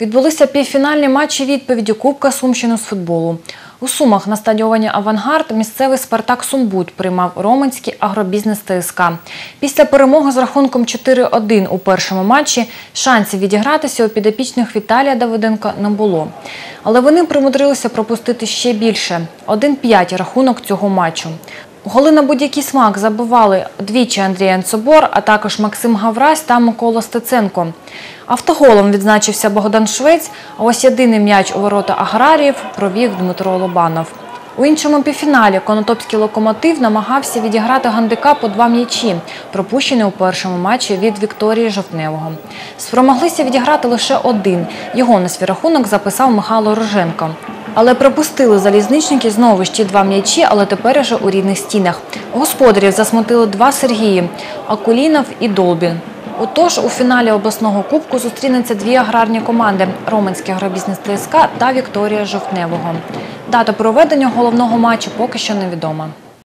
Відбулися півфінальні матчі відповіді Кубка Сумщини з футболу. У Сумах на стадіоні Авангард місцевий Спартак Сумбудь приймав Роменський агробізнес ТСК. Після перемоги з рахунком 4-1 у першому матчі шансів відігратися у підопічних Віталія Давиденка не було. Але вони примудрилися пропустити ще більше – 1-5 рахунок цього матчу. Голи на будь-який смак забивали двічі Андрій Анцобор, а також Максим Гаврась та Микола Стеценко. Автоголом відзначився Богдан Швець, а ось єдиний м'яч у ворота аграріїв провів Дмитро Лобанов. У іншому півфіналі Конотопський локомотив намагався відіграти гандикап у два м'ячі, пропущений у першому матчі від Вікторії Жовтневого. Спромоглися відіграти лише один. Його на свій рахунок записав Михайло Роженко. Але пропустили залізничники знову ще два м'ячі, але тепер уже у рідних стінах. Господарів засмутили два Сергії – Акулінов і Долбін. Отож, у фіналі обласного кубку зустрінуться дві аграрні команди – Роменський агробізнес ТСК та Вікторія Жовтневого. Дата проведення головного матчу поки що невідома.